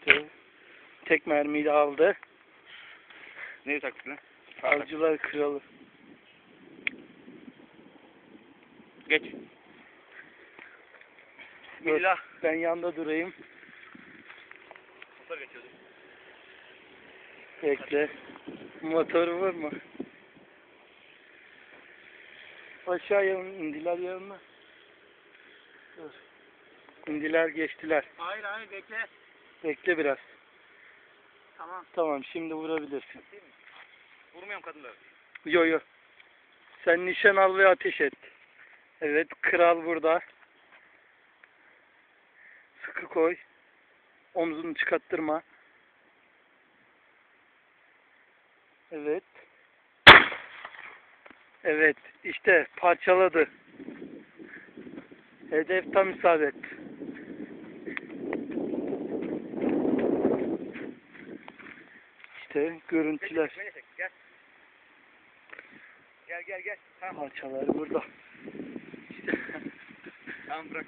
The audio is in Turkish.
İşte tek mermiyi aldı. Neyi taktın lan? Avcılar kralı. Geç. Bismillah. Ben yanda durayım. Motor geçiyordu. Bekle. Motoru var mı? Aşağıya indiler yanına. Dur. İndiler geçtiler. Hayır hayır bekle. Bekle biraz. Tamam. Tamam şimdi vurabilirsin. Vurmuyorum kadınları. Yo yo. Sen nişan al ve ateş et. Evet kral burada. Sıkı koy. Omzunu çıkarttırma. Evet. Evet işte parçaladı. Hedef tam isabet. İşte görüntüler. Gel. Gel gel gel. Tamam. Parçaları burada. Tamam bırak.